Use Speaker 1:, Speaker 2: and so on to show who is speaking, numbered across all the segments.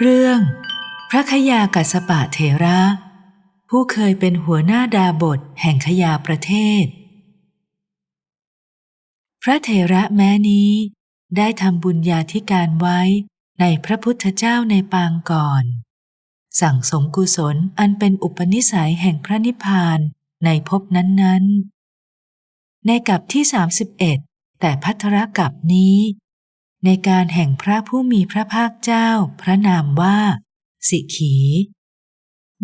Speaker 1: เรื่อง พระขยากัสปะเถระ ผู้เคยเป็นหัวหน้าดาบทแห่งขยาประเทศ พระเถระแม้นี้ ได้ทำบุญญาธิการไว้ในพระพุทธเจ้าในปางก่อน สั่งสมกุศลอันเป็นอุปนิสัยแห่งพระนิพพานในภพนั้นๆ ในกับที่ 31 แต่พัทรกับนี้ ในการแห่งพระผู้มีพระภาคเจ้า พระนามว่า สิขี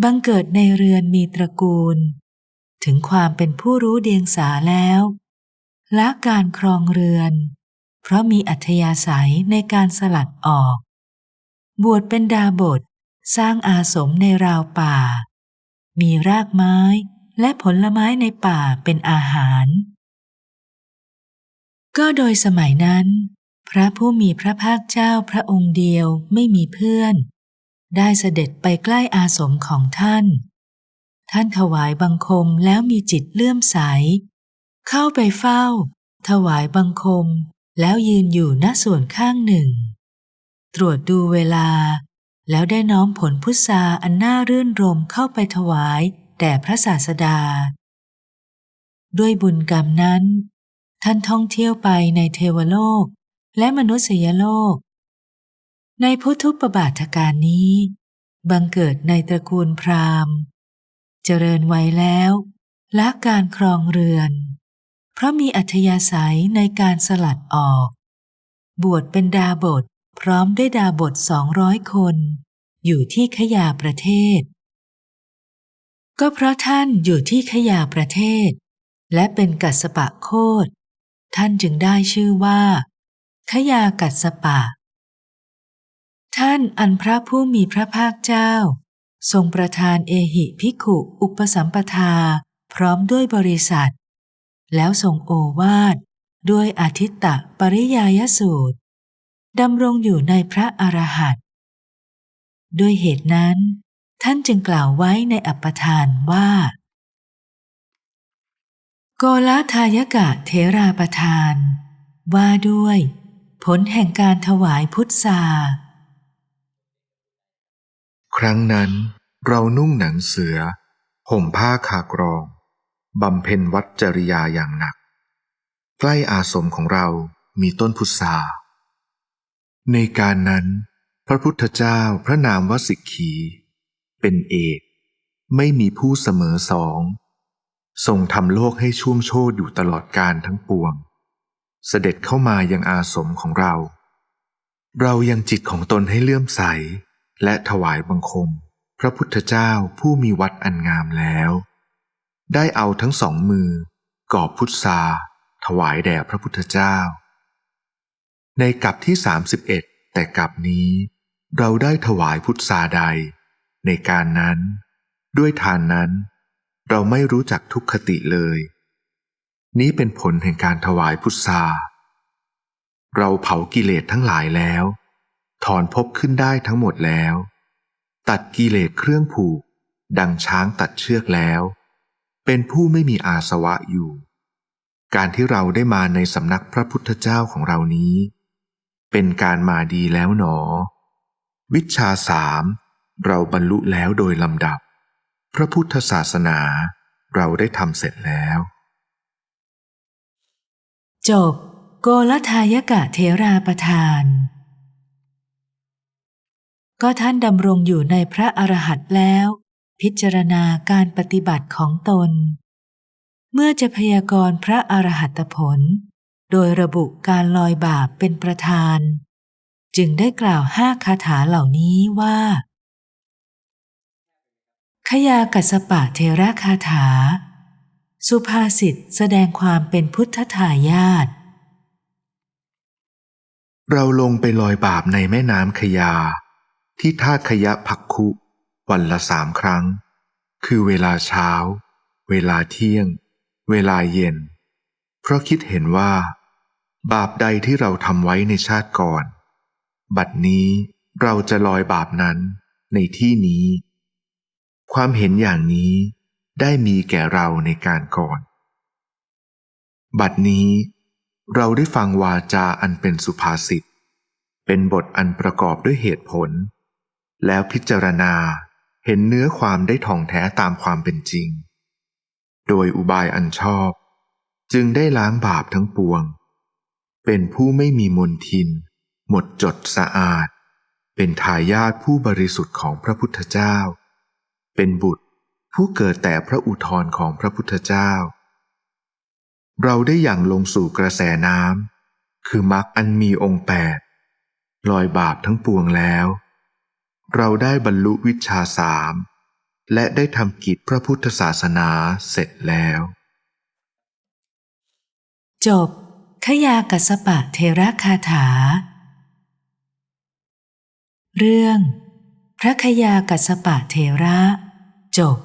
Speaker 1: บังเกิดในเรือนมีตระกูล ถึงความเป็นผู้รู้เดียงสาแล้วละการครองเรือน เพราะมีอัธยาศัยในการสลัดออก บวชเป็นดาบทสร้างอาสมในราวป่า มีรากไม้และผลไม้ในป่าเป็นอาหาร ก็โดยสมัยนั้น พระผู้มีพระภาคเจ้าพระองค์เดียวไม่มีเพื่อน ได้เสด็จไปใกล้อาสมของท่าน ท่านถวายบังคมแล้วมีจิตเลื่อมใส เข้าไปเฝ้า ถวายบังคม แล้วยืนอยู่ณส่วนข้างหนึ่ง ตรวจดูเวลา แล้วได้น้อมผลพุทราอันน่ารื่นรมเข้าไปถวายแด่พระศาสดา ด้วยบุญกรรมนั้น ท่านท่องเที่ยวไปในเทวโลก และมนุษยโลก ในพุทธุปบาทการนี้ บังเกิดในตระกูลพราหมณ์ เจริญไว้แล้วละการครองเรือน เพราะมีอัธยาศัยในการสลัดออก บวชเป็นดาบทพร้อมด้วยดาบทสองร้อยคน อยู่ที่ขยาประเทศ ก็เพราะท่านอยู่ที่ขยาประเทศ และเป็นกัสสปะโคดท่านจึงได้ชื่อว่า ขยากัสปะ ท่านอันพระผู้มีพระภาคเจ้า ทรงประทานเอหิภิกขุอุปสัมปทาพร้อมด้วยบริษัท แล้วทรงโอวาทด้วยอาทิตตะปริยายสูตรดำรงอยู่ในพระอรหันต์ด้วยเหตุนั้น ท่านจึงกล่าวไว้ในอัปปทานว่า โกลาทายกะเทราประทาน ว่าด้วย ผลแห่งการถวายพุทธา
Speaker 2: ครั้งนั้นเรานุ่งหนังเสือ ห่มผ้าคากรอง บำเพ็ญวัดจริยาอย่างหนัก ใกล้อาสมของเรามีต้นพุทราในการนั้น พระพุทธเจ้าพระนามวสิกขี เป็นเอก ไม่มีผู้เสมอสอง ทรงทำโลกให้ช่วงโชดอยู่ตลอดการทั้งปวง เสด็จเข้ามายังอาสมของเรา เรายังจิตของตนให้เลื่อมใส และถวายบังคม พระพุทธเจ้าผู้มีวัดอันงามแล้ว ได้เอาทั้งสองมือกอบพุทธาถวายแด่พระพุทธเจ้า ในกับที่ 31 แต่กับนี้ เราได้ถวายพุทธาใด ในการนั้น ด้วยทานนั้น เราไม่รู้จักทุกขติเลย นี้เป็นผลแห่งการถวายพุทธาเราเผากิเลสทั้งหลายแล้ว ถอนภพขึ้นได้ทั้งหมดแล้ว ตัดกิเลสเครื่องผูก ดังช้างตัดเชือกแล้ว เป็นผู้ไม่มีอาสวะอยู่ การที่เราได้มาในสำนักพระพุทธเจ้าของเรานี้ เป็นการมาดีแล้วหนอ วิชาสามเราบรรลุแล้วโดยลำดับ พระพุทธศาสนาเราได้ทำเสร็จแล้ว
Speaker 1: จบ โกลทายกะเทราประทาน ก็ท่านดำรงอยู่ในพระอรหันต์แล้ว พิจารณาการปฏิบัติของตน เมื่อจะพยากรณ์พระอรหัตผล โดยระบุการลอยบาปเป็นประธาน จึงได้กล่าวห้าคาถาเหล่านี้ว่าขยากัสสปะเทระคาถา สุภาษิตแสดงความเป็นพุทธทายาท
Speaker 2: เราลงไปลอยบาปในแม่น้ำขยา ที่ท่าขยะพักคุ วันละสามครั้ง คือเวลาเช้า เวลาเที่ยง เวลาเย็น เพราะคิดเห็นว่า บาปใดที่เราทำไว้ในชาติก่อน บัดนี้เราจะลอยบาปนั้นในที่นี้ ความเห็นอย่างนี้ ได้มีแก่เราในการก่อน บัดนี้เราได้ฟังวาจาอันเป็นสุภาษิต เป็นบทอันประกอบด้วยเหตุผล แล้วพิจารณาเห็นเนื้อความได้ท่องแท้ตามความเป็นจริง โดยอุบายอันชอบ จึงได้ล้างบาปทั้งปวง เป็นผู้ไม่มีมนทิน หมดจดสะอาด เป็นทายาทผู้บริสุทธิ์ของพระพุทธเจ้า เป็นบุตร ผู้เกิดแต่พระอุทธรของพระพุทธเจ้า เราได้อย่างลงสู่กระแสน้ำคือมรรคอันมีองค์แปดลอยบาปทั้งปวงแล้ว เราได้บรรลุวิชาสามและได้ทำกิจพระพุทธศาสนาเสร็จแล้ว
Speaker 1: จบ ขยากัสปะเทระคาถา เรื่อง พระขยากัสปะเทระ จบ